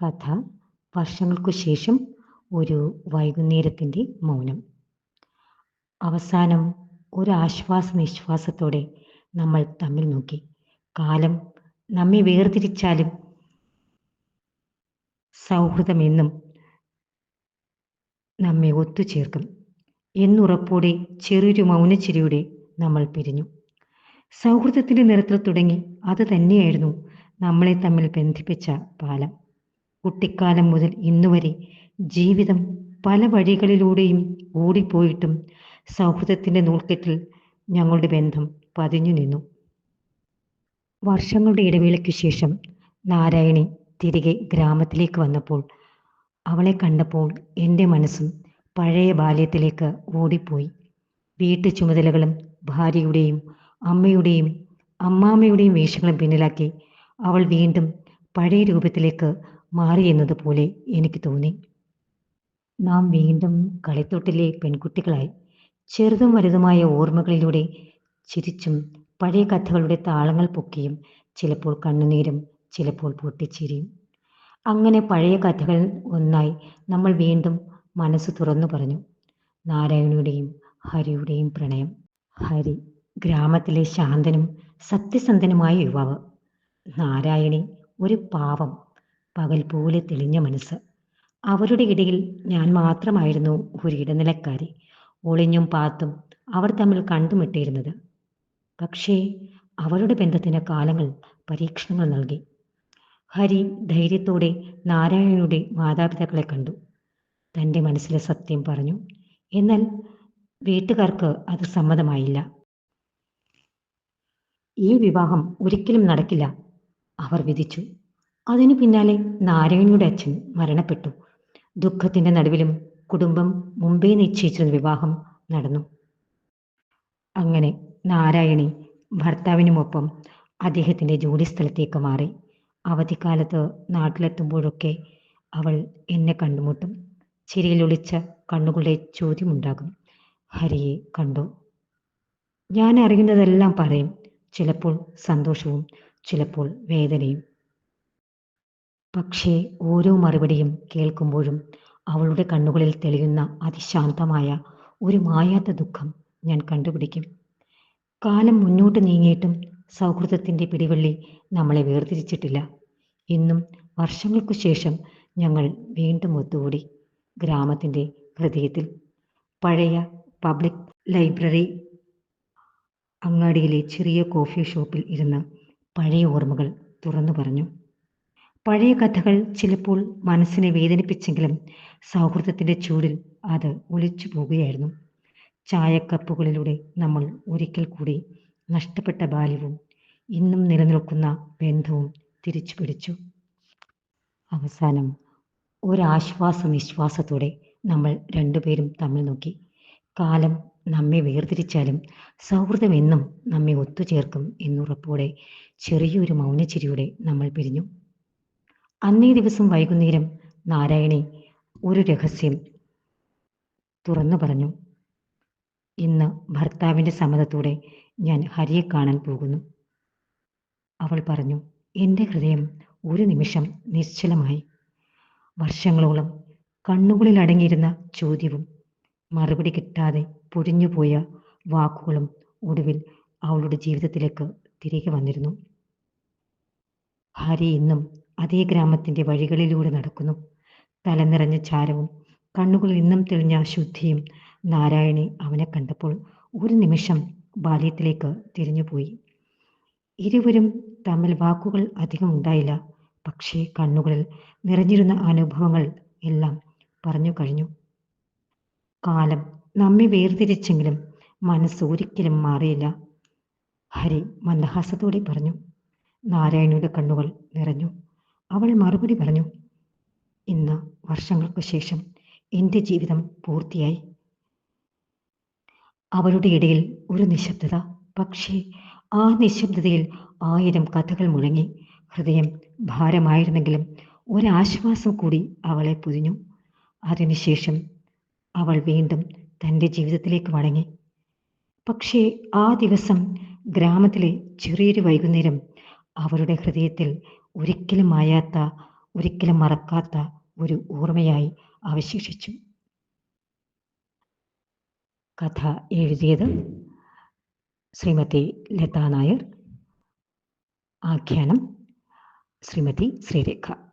കഥ വർഷങ്ങൾക്കു ശേഷം ഒരു വൈകുന്നേരത്തിന്റെ മൗനം. അവസാനം ഒരു ആശ്വാസ നിശ്വാസത്തോടെ നമ്മൾ തമ്മിൽ നോക്കി. കാലം നമ്മെ വേർതിരിച്ചാലും സൗഹൃദമെന്നും നമ്മെ ഒത്തുചേർക്കും എന്നുറപ്പോടെ ചെറിയൊരു മൗനച്ചിരിയുടെ നമ്മൾ പിരിഞ്ഞു. സൗഹൃദത്തിന്റെ നിറത്തിൽ തുടങ്ങി അത് തന്നെയായിരുന്നു നമ്മളെ തമ്മിൽ ബന്ധിപ്പിച്ച പാലം. കുട്ടിക്കാലം മുതൽ ഇന്നുവരെ ജീവിതം പല വഴികളിലൂടെയും ഓടിപ്പോയിട്ടും സൗഹൃദത്തിന്റെ നൂൽക്കെട്ടിൽ ഞങ്ങളുടെ ബന്ധം പതിഞ്ഞു നിന്നു. വർഷങ്ങളുടെ ഇടവേളയ്ക്കു ശേഷം നാരായണി തിരികെ ഗ്രാമത്തിലേക്ക് വന്നപ്പോൾ അവളെ കണ്ടപ്പോൾ എന്റെ മനസ്സും പഴയ ബാല്യത്തിലേക്ക് ഓടിപ്പോയി. വീട്ടു ചുമതലകളും ഭാര്യയുടെയും അമ്മയുടെയും അമ്മാമ്മയുടെയും വേഷങ്ങളും പിന്നിലാക്കി അവൾ വീണ്ടും പഴയ രൂപത്തിലേക്ക് മാറിയെന്നതുപോലെ എനിക്ക് തോന്നി. നാം വീണ്ടും കളിത്തോട്ടിലെ പെൺകുട്ടികളായി ചെറുതും വലുതുമായ ഓർമ്മകളിലൂടെ ചിരിച്ചും പഴയ കഥകളുടെ താളങ്ങൾ പൊക്കിയും ചിലപ്പോൾ കണ്ണുനീരും ചിലപ്പോൾ പൊട്ടിച്ചിരിയും. അങ്ങനെ പഴയ കഥകൾ ഒന്നായി നമ്മൾ വീണ്ടും മനസ്സ് തുറന്നു പറഞ്ഞു. നാരായണിയുടെയും ഹരിയുടെയും പ്രണയം. ഹരി ഗ്രാമത്തിലെ ശാന്തനും സത്യസന്ധനുമായ യുവാവ്. നാരായണി ഒരു പാവം പകൽ പോലെ തെളിഞ്ഞ മനസ്സ്. അവരുടെ ഇടയിൽ ഞാൻ മാത്രമായിരുന്നു ഒരു ഇടനിലക്കാരി ഒളിഞ്ഞും പാത്തും അവർ തമ്മിൽ കണ്ടുമിട്ടിരുന്നത് പക്ഷേ അവരുടെ ബന്ധത്തിന് കാലങ്ങൾ പരീക്ഷണങ്ങൾ നൽകി. ഹരി ധൈര്യത്തോടെ നാരായണയുടെ മാതാപിതാക്കളെ കണ്ടു. തന്റെ മനസ്സിലെ സത്യം പറഞ്ഞു. എന്നാൽ വീട്ടുകാർക്ക് അത് സമ്മതമായില്ല. ഈ വിവാഹം ഒരിക്കലും നടക്കില്ല. അവർ വിധിച്ചു. അതിനു പിന്നാലെ നാരായണിയുടെ അച്ഛൻ മരണപ്പെട്ടു. ദുഃഖത്തിന്റെ നടുവിലും കുടുംബം മുമ്പേ നിശ്ചയിച്ചിരുന്ന വിവാഹം നടന്നു. അങ്ങനെ നാരായണി ഭർത്താവിനുമൊപ്പം അദ്ദേഹത്തിന്റെ ജോലി സ്ഥലത്തേക്ക് മാറി. അവധിക്കാലത്ത് നാട്ടിലെത്തുമ്പോഴൊക്കെ അവൾ എന്നെ കണ്ടുമുട്ടും. ചിരിയിലൊളിച്ച കണ്ണുകളുടെ ചോദ്യമുണ്ടാകും. ഹരിയെ കണ്ടോ. ഞാൻ അറിയുന്നതെല്ലാം പറയും. ചിലപ്പോൾ സന്തോഷവും ചിലപ്പോൾ വേദനയും. പക്ഷേ ഓരോ മറുപടിയും കേൾക്കുമ്പോഴും അവളുടെ കണ്ണുകളിൽ തെളിയുന്ന അതിശാന്തമായ ഒരു മായാത്ത ദുഃഖം ഞാൻ കണ്ടുപിടിക്കും. കാലം മുന്നോട്ട് നീങ്ങിയിട്ടും സൗഹൃദത്തിന്റെ പിടിവള്ളി നമ്മളെ വേർതിരിച്ചിട്ടില്ല. ഇന്നും വർഷങ്ങൾക്കു ശേഷം ഞങ്ങൾ വീണ്ടും ഒത്തുകൂടി ഗ്രാമത്തിന്റെ ഹൃദയത്തിൽ. പഴയ പബ്ലിക് ലൈബ്രറി അങ്ങാടിയിലെ ചെറിയ കോഫി ഷോപ്പിൽ ഇരുന്ന് പഴയ ഓർമ്മകൾ തുറന്നു പറഞ്ഞു. പഴയ കഥകൾ ചിലപ്പോൾ മനസ്സിനെ വേദനിപ്പിച്ചെങ്കിലും സൗഹൃദത്തിന്റെ ചൂടിൽ അത് ഒലിച്ചു പോകുകയായിരുന്നു. ചായക്കപ്പുകളിലൂടെ നമ്മൾ ഒരിക്കൽ കൂടി നഷ്ടപ്പെട്ട ബാല്യവും ഇന്നും നിലനിൽക്കുന്ന ബന്ധവും തിരിച്ചു പിടിച്ചു. അവസാനം ഒരാശ്വാസ നിശ്വാസത്തോടെ നമ്മൾ രണ്ടുപേരും തമ്മിൽ നോക്കി. കാലം നമ്മെ വേർതിരിച്ചാലും സൗഹൃദം എന്നും നമ്മെ ഒത്തുചേർക്കും എന്നുറപ്പോടെ ചെറിയൊരു മൗനച്ചിരിയോടെ നമ്മൾ പിരിഞ്ഞു. അന്നേ ദിവസം വൈകുന്നേരം നാരായണി ഒരു രഹസ്യം തുറന്നു പറഞ്ഞു. ഇന്ന് ഭർത്താവിന്റെ സമ്മതത്തോടെ ഞാൻ ഹരിയെ കാണാൻ പോകുന്നു. അവൾ പറഞ്ഞു എന്റെ ഹൃദയം ഒരു നിമിഷം നിശ്ചലമായി. വർഷങ്ങളോളം കണ്ണുകളിൽ അടങ്ങിയിരുന്ന ചോദ്യവും മറുപടി കിട്ടാതെ പൊഴിഞ്ഞുപോയ വാക്കുകളും ഒടുവിൽ അവളുടെ ജീവിതത്തിലേക്ക് തിരികെ വന്നിരുന്നു. ഹരി ഇന്നും അതേ ഗ്രാമത്തിന്റെ വഴികളിലൂടെ നടക്കുന്നു. തല നിറഞ്ഞ ചാരവും കണ്ണുകൾ ഇന്നും തെളിഞ്ഞ ശുദ്ധിയും നാരായണി അവനെ കണ്ടപ്പോൾ ഒരു നിമിഷം ബാല്യത്തിലേക്ക് തിരിഞ്ഞുപോയി. ഇരുവരും തമ്മിൽ വാക്കുകൾ അധികം ഉണ്ടായില്ല. പക്ഷേ കണ്ണുകളിൽ നിറഞ്ഞിരുന്ന അനുഭവങ്ങൾ എല്ലാം പറഞ്ഞു കഴിഞ്ഞു. കാലം നമ്മെ വേർതിരിച്ചെങ്കിലും മനസ്സ് ഒരിക്കലും മാറിയില്ല. ഹരി മന്ദഹാസത്തോടെ പറഞ്ഞു. നാരായണിയുടെ കണ്ണുകൾ നിറഞ്ഞു. അവൾ മറുപടി പറഞ്ഞു ഇന്ന് വർഷങ്ങൾക്ക് ശേഷം എന്റെ ജീവിതം പൂർത്തിയായി. അവരുടെ ഇടയിൽ ഒരു നിശബ്ദത പക്ഷേ ആ നിശബ്ദതയിൽ ആയിരം കഥകൾ മുഴങ്ങി. ഹൃദയം ഭാരമായിരുന്നെങ്കിലും ഒരാശ്വാസം കൂടി അവളെ പൊതിഞ്ഞു. അതിനുശേഷം അവൾ വീണ്ടും തന്റെ ജീവിതത്തിലേക്ക് മടങ്ങി. പക്ഷേ ആ ദിവസം ഗ്രാമത്തിലെ ചെറിയൊരു വൈകുന്നേരം അവരുടെ ഹൃദയത്തിൽ ഒരിക്കലും മായാത്ത ഒരിക്കലും മറക്കാത്ത ഒരു ഓർമ്മയായി അവശേഷിച്ചു. കഥ എഴുതിയത് ശ്രീമതി ലതാ നായർ. ആഖ്യാനം ശ്രീമതി ശ്രീരേഖ.